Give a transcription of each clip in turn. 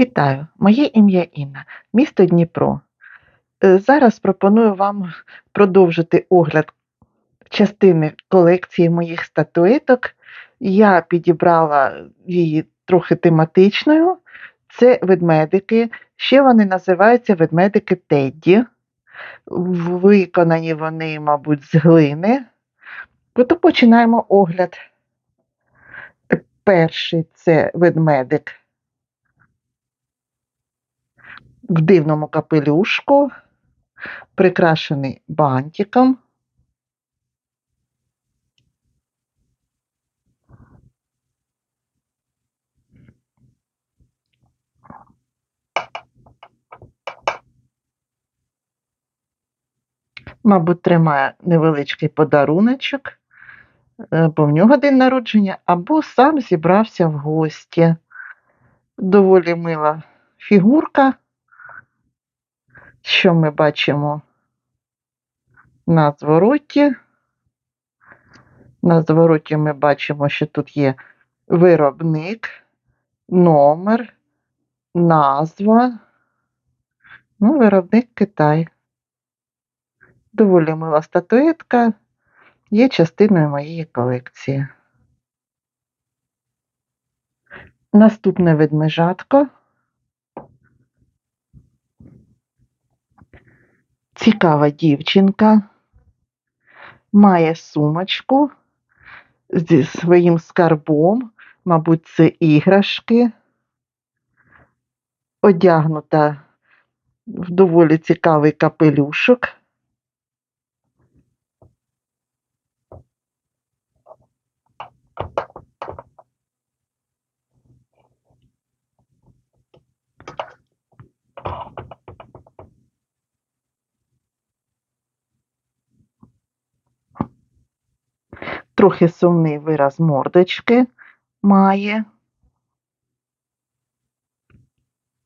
Вітаю, моє ім'я Інна, місто Дніпро. Е, Зараз пропоную вам продовжити огляд частини колекції моїх статуеток. Я підібрала її трохи тематичною. Це ведмедики. Ще вони називаються ведмедики Тедді. Виконані вони, мабуть, з глини. Ото починаємо огляд. Перший це ведмедик в дивному капелюшку, прикрашений бантиком. Мабуть, тримає невеличкий подаруночок, е, бо в нього день народження, або сам зібрався в гості. Доволі мила фігурка що ми бачимо на звороті. На звороті ми бачимо, що тут є виробник, номер, назва, ну, виробник Китай. Доволі мила статуетка, є частиною моєї колекції. Наступне ведмежатко. Цікава дівчинка, має сумочку зі своїм скарбом, мабуть, це іграшки, одягнута в доволі цікавий капелюшок. Трохи сумний вираз мордочки має.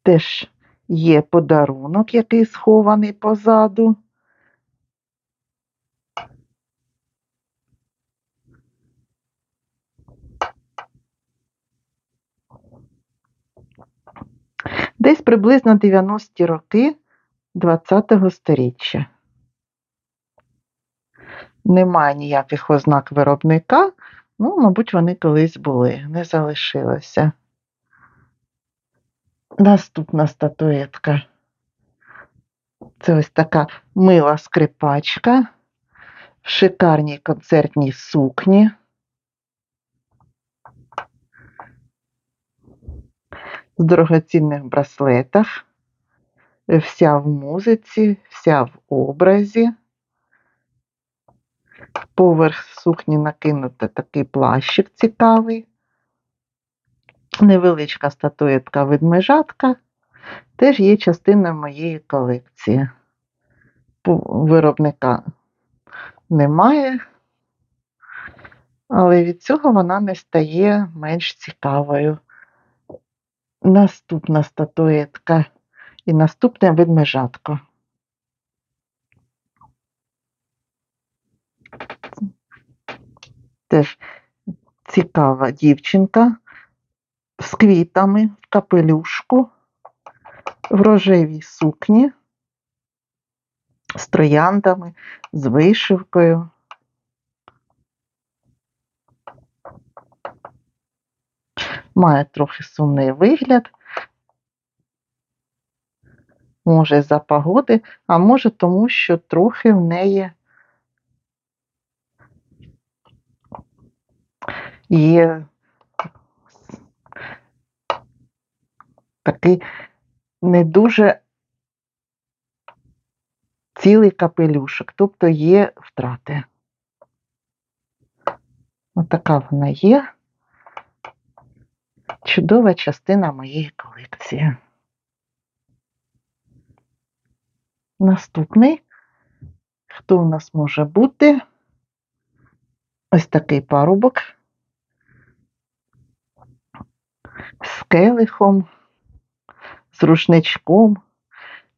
Теж є подарунок, який схований позаду. Десь приблизно 90-ті роки ХХ століття. Немає ніяких ознак виробника, ну, мабуть, вони колись були, не залишилося. Наступна статуетка. Це ось така мила скрипачка в шикарній концертній сукні. З дорогоцінних браслетах, вся в музиці, вся в образі. Поверх сукні накинути такий плащик цікавий. Невеличка статуетка ведмежатка теж є частиною моєї колекції. Виробника немає, але від цього вона не стає менш цікавою. Наступна статуетка і наступне ведмежатко. Теж цікава дівчинка з квітами в капелюшку, в рожевій сукні, з трояндами, з вишивкою. Має трохи сумний вигляд. Може, за погоди, а може, тому що трохи в неї є такий не дуже цілий капелюшок, тобто є втрати. Отака вона є. Чудова частина моєї колекції. Наступний, хто у нас може бути? Ось такий парубок. З келихом, з рушничком,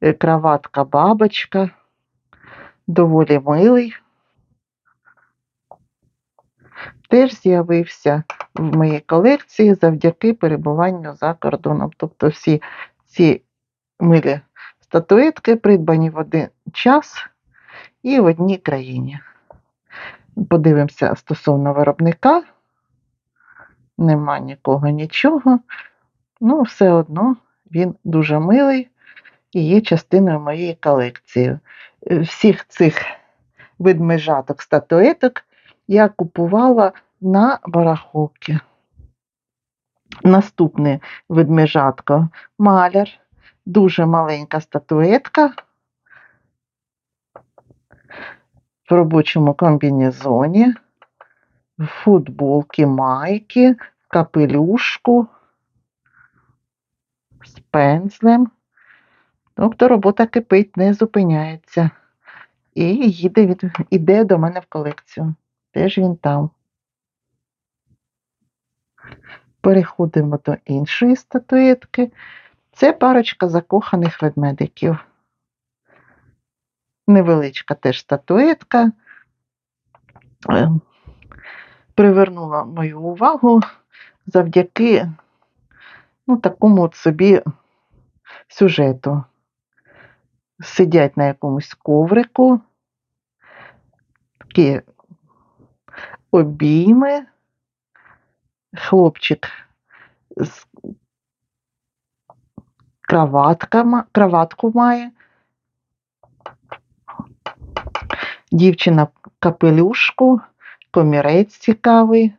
е, краватка бабочка, доволі милий. Теж з'явився в моїй колекції завдяки перебуванню за кордоном. Тобто всі ці милі статуетки придбані в один час і в одній країні. Подивимося стосовно виробника. Нема нікого нічого. Ну, все одно він дуже милий і є частиною моєї колекції. Е, Всіх цих ведмежаток статуеток я купувала на барахолки. Наступне ведмежатко маляр, дуже маленька статуетка в робочому комбінезоні, в футболці майки, капелюшку з пензлем. Тобто робота кипить, не зупиняється. І їде від, іде до мене в колекцію. Теж він там. Переходимо до іншої статуетки. Це парочка закоханих ведмедиків. Невеличка теж статуетка. Привернула мою увагу завдяки ну, такому от собі сюжету. Сидять на якомусь коврику, такі обійми, хлопчик з краватка, ма- краватку має, дівчина капелюшку, комірець цікавий,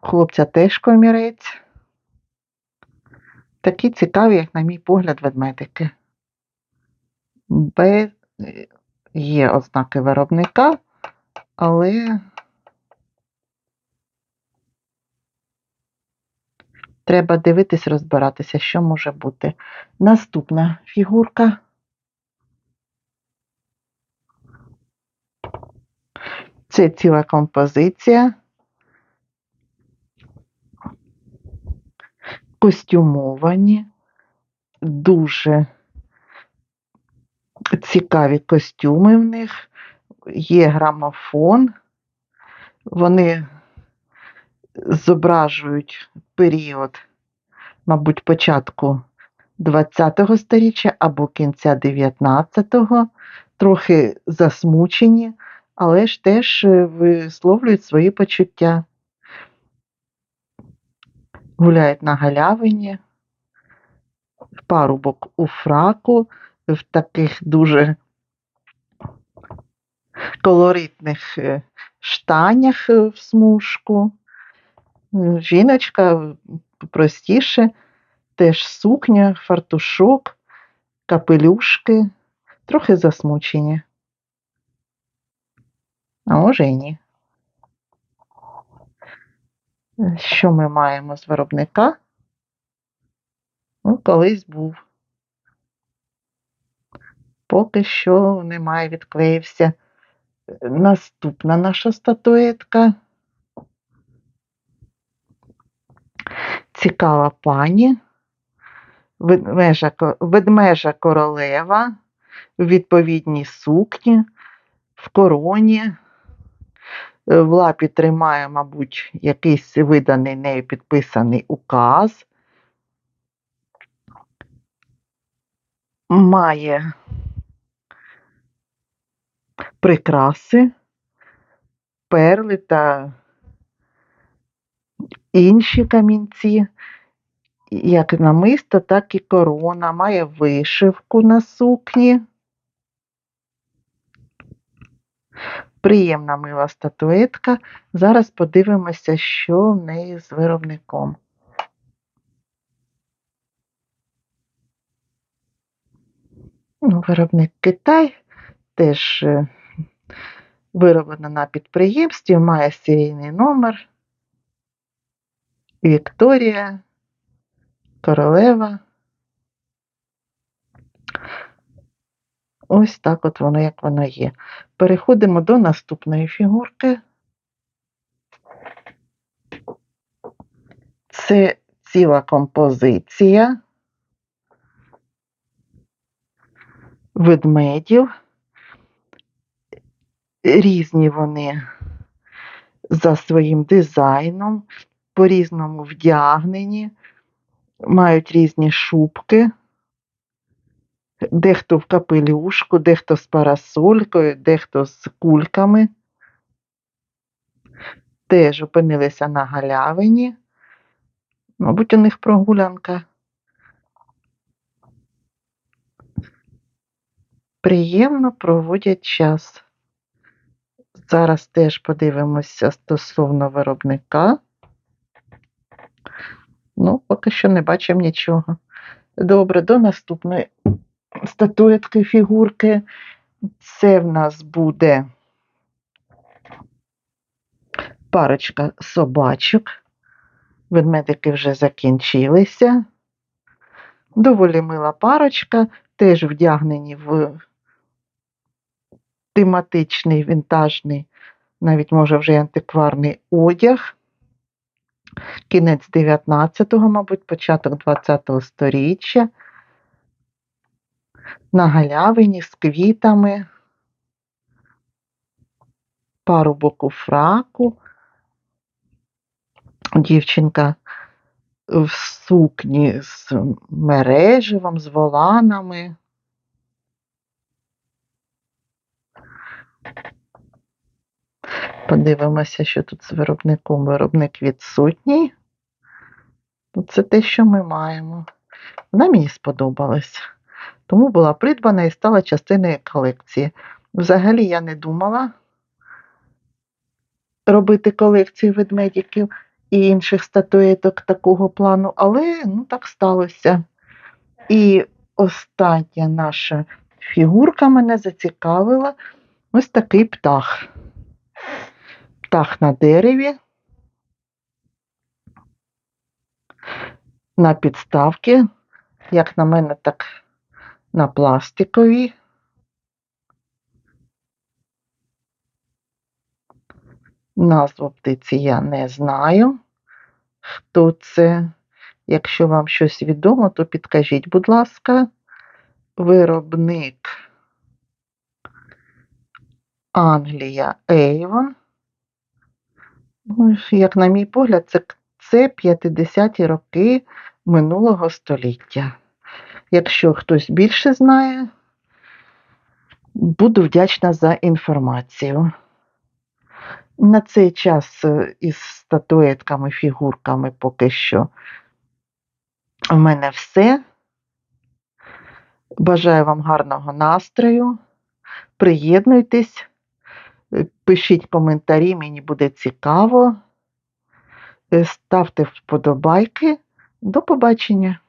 хлопця теж комірець. Такі цікаві, як на мій погляд, ведмедики. Без... Є ознаки виробника, але треба дивитись, розбиратися, що може бути. Наступна фігурка. Це ціла композиція. Костюмовані, дуже цікаві костюми в них, є грамофон, вони зображують період, мабуть, початку 20-го сторіччя або кінця 19-го, трохи засмучені, але ж теж е, висловлюють свої почуття. Гуляють на галявині, парубок у фраку, в таких дуже колоритних е, штанях е, в смужку. Жіночка простіше, теж сукня, фартушок, капелюшки, трохи засмучені. А може і ні. Що ми маємо з виробника? Ну, колись був. Поки що немає, відклеївся. Наступна наша статуетка. Цікава пані. Ведмежа, ведмежа королева в відповідній сукні, в короні. Е, В лапі тримає, мабуть, якийсь виданий нею підписаний указ. Має прикраси, перли та інші камінці, як намисто, так і корона, має вишивку на сукні. Приємна мила статуетка. Зараз подивимося, що в неї з виробником. Ну, виробник Китай теж е, вироблена на підприємстві, має серійний номер. Вікторія, королева. Ось так от воно, як воно є. Переходимо до наступної фігурки. Це ціла композиція ведмедів. Різні вони за своїм дизайном, по-різному вдягнені, мають різні шубки. Дехто в капелюшку, дехто з парасолькою, дехто з кульками. Теж опинилися на галявині. Мабуть, у них прогулянка. Приємно проводять час. Зараз теж подивимося стосовно виробника. Ну, поки що не бачимо нічого. Добре, до наступної статуетки фігурки. Це в нас буде парочка собачок. Ведмедики вже закінчилися. Доволі мила парочка, теж вдягнені в тематичний вінтажний, навіть може вже антикварний одяг. Кінець 19-го, мабуть, початок 20-го сторіччя. На галявині з квітами, парубок у фраку, дівчинка в сукні з мереживом, з воланами. Подивимося, що тут з виробником. Виробник відсутній. Це те, що ми маємо. Вона мені сподобалась. Тому була придбана і стала частиною колекції. Взагалі я не думала робити колекцію ведмедиків і інших статуеток такого плану, але ну, так сталося. І остання наша фігурка мене зацікавила ось такий птах. Птах на дереві. На підставки, як на мене, так на пластиковій. Назву птиці я не знаю. Хто це? Якщо вам щось відомо, то підкажіть, будь ласка, виробник Англія Avon. Як на мій погляд, це 50-ті роки минулого століття. Якщо хтось більше знає, буду вдячна за інформацію. На цей час е, із статуетками, фігурками поки що в мене все. Бажаю вам гарного настрою. Приєднуйтесь, е, пишіть коментарі, мені буде цікаво. Е, Ставте вподобайки. До побачення!